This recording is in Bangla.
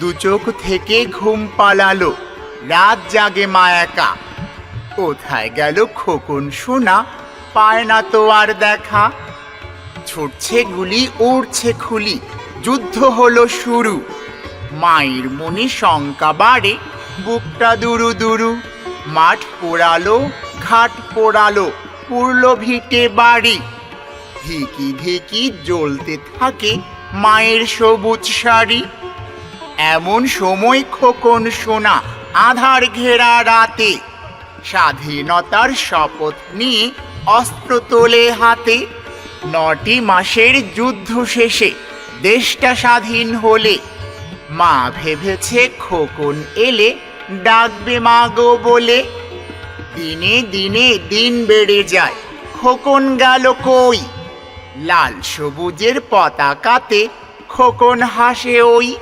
দু চোখ থেকে ঘুম পালালো। রাত জাগে মা একা। কোথায় গেল খোকন সোনা পায় না তো আর দেখা। ছুটছে গুলি, উড়ছে খুলি, যুদ্ধ হলো শুরু। মায়ের মনে শঙ্কা বাড়ে, বুকটা দুরু দুরু। মাঠ পোড়ালো, ঘাট পোড়ালো পুরল ভিটে বাড়ি। ধিকি ধিকি জ্বলতে থাকে মায়ের সবুজ শাড়ি। এমন সময় খোকন সোনা আধার ঘেরা রাতে স্বাধীনতার শপথ নিয়ে অস্ত্র তোলে হাতে। নটি মাসের যুদ্ধ শেষে দেশটা স্বাধীন হলে। মা ভেবেছে খোকন এলে ডাকবে মা গো বলে। দিনে দিনে দিন বেড়ে যায়, খোকন গেল কই? লাল সবুজের পতাকাতে খোকন হাসে ওই।